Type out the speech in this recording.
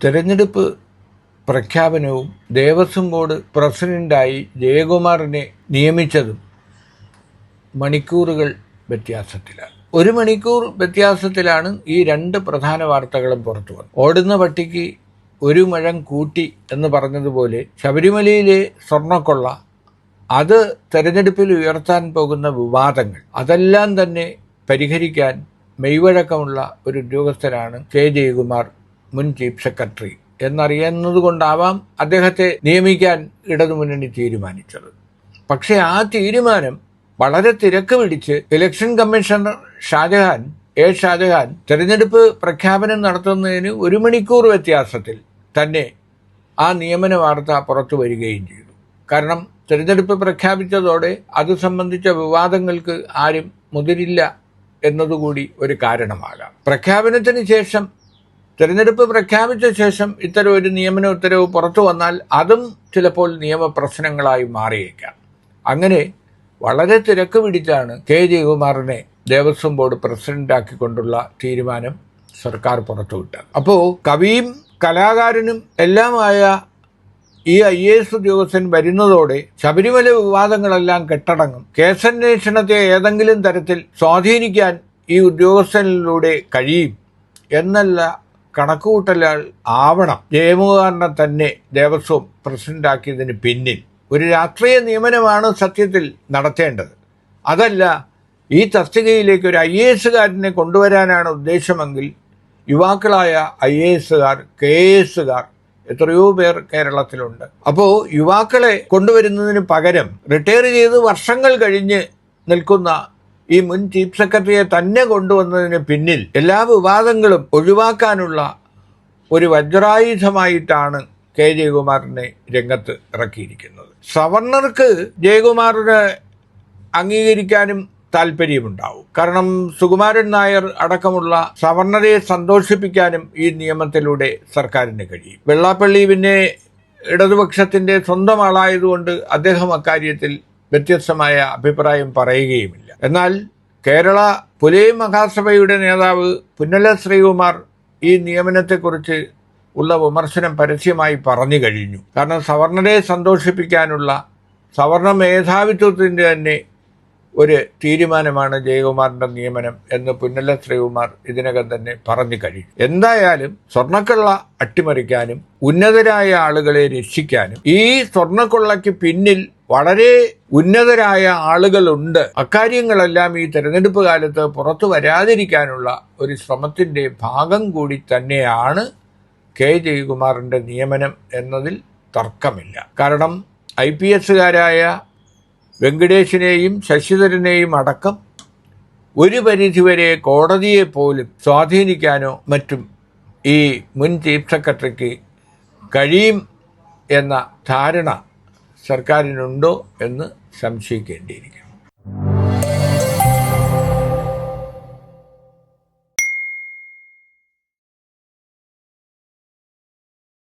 തെരഞ്ഞെടുപ്പ് പ്രഖ്യാപനവും ദേവസ്വം ബോർഡ് പ്രസിഡന്റായി ജയകുമാറിനെ നിയമിച്ചതും മണിക്കൂറുകൾ വ്യത്യാസത്തിലാണ്. ഒരു മണിക്കൂർ വ്യത്യാസത്തിലാണ് ഈ രണ്ട് പ്രധാന വാർത്തകളും പുറത്തു വന്നത്. ഓടുന്ന പട്ടിക്ക് ഒരു മഴം കൂട്ടി എന്ന് പറഞ്ഞതുപോലെ ശബരിമലയിലെ സ്വർണക്കൊള്ള അത് തെരഞ്ഞെടുപ്പിൽ ഉയർത്താൻ പോകുന്ന വിവാദങ്ങൾ അതെല്ലാം തന്നെ പരിഹരിക്കാൻ മെയ്വഴക്കമുള്ള ഒരു ഉദ്യോഗസ്ഥനാണ് കെ ജയകുമാർ മുൻ ചീഫ് സെക്രട്ടറി എന്നറിയുന്നത് കൊണ്ടാവാം അദ്ദേഹത്തെ നിയമിക്കാൻ ഇടതുമുന്നണി തീരുമാനിച്ചത്. പക്ഷേ ആ തീരുമാനം വളരെ തിരക്ക് പിടിച്ച് election commissioner Shajahan A Shajahan തെരഞ്ഞെടുപ്പ് പ്രഖ്യാപനം നടത്തുന്നതിന് ഒരു മണിക്കൂർ വ്യത്യാസത്തിൽ തന്നെ ആ നിയമന വാർത്ത പുറത്തു വരികയും ചെയ്തു. കാരണം തിരഞ്ഞെടുപ്പ് പ്രഖ്യാപിച്ചതോടെ അത് സംബന്ധിച്ച വിവാദങ്ങൾക്ക് ആരും മുതിരില്ല എന്നതുകൂടി ഒരു കാരണമാകാം. പ്രഖ്യാപനത്തിന് ശേഷം തെരഞ്ഞെടുപ്പ് പ്രഖ്യാപിച്ച ശേഷം ഇത്തരം ഒരു നിയമന ഉത്തരവ് പുറത്തു വന്നാൽ അതും ചിലപ്പോൾ നിയമപ്രശ്നങ്ങളായി മാറിയേക്കാം. അങ്ങനെ വളരെ തിരക്ക് പിടിച്ചാണ് കെ ജയകുമാറിനെ ദേവസ്വം ബോർഡ് പ്രസിഡന്റാക്കിക്കൊണ്ടുള്ള തീരുമാനം സർക്കാർ പുറത്തുവിട്ടത് അപ്പോൾ കവിയും കലാകാരനും എല്ലാമായ ഈ ഐ എ എസ് ഉദ്യോഗസ്ഥൻ വരുന്നതോടെ ശബരിമല വിവാദങ്ങളെല്ലാം കെട്ടടങ്ങും. കേസന്വേഷണത്തെ ഏതെങ്കിലും തരത്തിൽ സ്വാധീനിക്കാൻ ഈ ഉദ്യോഗസ്ഥനിലൂടെ കഴിയും. എന്നല്ല കണക്കുകൂട്ടലുകൾ ആവണം. ജയമുഖാറിനെ തന്നെ ദേവസ്വം പ്രസിഡന്റാക്കിയതിന് പിന്നിൽ ഒരു രാഷ്ട്രീയ നിയമനമാണ് സത്യത്തിൽ നടത്തേണ്ടത്. അതല്ല ഈ തസ്തികയിലേക്ക് ഒരു ഐ എ എസുകാരനെ കൊണ്ടുവരാനാണ് ഉദ്ദേശമെങ്കിൽ യുവാക്കളായ ഐ എ എസുകാർ കെ എസുകാർ എത്രയോ പേർ കേരളത്തിലുണ്ട്. അപ്പോൾ യുവാക്കളെ കൊണ്ടുവരുന്നതിന് പകരം റിട്ടയർ ചെയ്ത് വർഷങ്ങൾ കഴിഞ്ഞ് നിൽക്കുന്ന ഈ മുൻ ചീഫ് സെക്രട്ടറിയെ തന്നെ കൊണ്ടുവന്നതിന് പിന്നിൽ എല്ലാ വിവാദങ്ങളും ഒഴിവാക്കാനുള്ള ഒരു വജ്രായുധമായിട്ടാണ് കെ. ജയകുമാറിനെ രംഗത്ത് ഇറക്കിയിരിക്കുന്നത്. സവർണർക്ക് ജയകുമാറിനെ അംഗീകരിക്കാനും താല്പര്യമുണ്ടാവും. കാരണം സുകുമാരൻ നായർ അടക്കമുള്ള സവർണരെ സന്തോഷിപ്പിക്കാനും ഈ നിയമത്തിലൂടെ സർക്കാരിന് കഴിയും. വെള്ളാപ്പള്ളി പിന്നെ ഇടതുപക്ഷത്തിന്റെ സ്വന്തം ആളായതുകൊണ്ട് അദ്ദേഹം അക്കാര്യത്തിൽ വ്യത്യസ്തമായ അഭിപ്രായം പറയുകയുമില്ല. എന്നാൽ കേരള പുലേ മഹാസഭയുടെ നേതാവ് പുന്നല ശ്രീകുമാർ ഈ നിയമനത്തെക്കുറിച്ച് ഉള്ള വിമർശനം പരസ്യമായി പറഞ്ഞു കഴിഞ്ഞു. കാരണം സവർണരെ സന്തോഷിപ്പിക്കാനുള്ള സവർണ മേധാവിത്വത്തിന്റെ തന്നെ ഒരു തീരുമാനമാണ് ജയകുമാറിന്റെ നിയമനം എന്ന് പുന്നല ശ്രീകുമാർ ഇതിനകം തന്നെ പറഞ്ഞു കഴിഞ്ഞു. എന്തായാലും സ്വർണക്കൊള്ള അട്ടിമറിക്കാനും ഉന്നതരായ ആളുകളെ രക്ഷിക്കാനും ഈ സ്വർണക്കൊള്ളയ്ക്ക് പിന്നിൽ വളരെ ഉന്നതരായ ആളുകളുണ്ട്. അക്കാര്യങ്ങളെല്ലാം ഈ തെരഞ്ഞെടുപ്പ് കാലത്ത് പുറത്തു വരാതിരിക്കാനുള്ള ഒരു ശ്രമത്തിന്റെ ഭാഗം കൂടി തന്നെയാണ് കെ. ജയകുമാറിന്റെ നിയമനം എന്നതിൽ തർക്കമില്ല. കാരണം ഐ. പി. എസുകാരായ വെങ്കടേഷിനെയും ശശിധരനെയും അടക്കം ഒരു പരിധിവരെ കോടതിയെ പോലും സ്വാധീനിക്കാനോ മറ്റും ഈ മുൻ ചീഫ് സെക്രട്ടറിക്ക് കഴിയും എന്ന ധാരണ സർക്കാരിനുണ്ടോ എന്ന് സംശയിക്കേണ്ടിയിരിക്കുന്നു.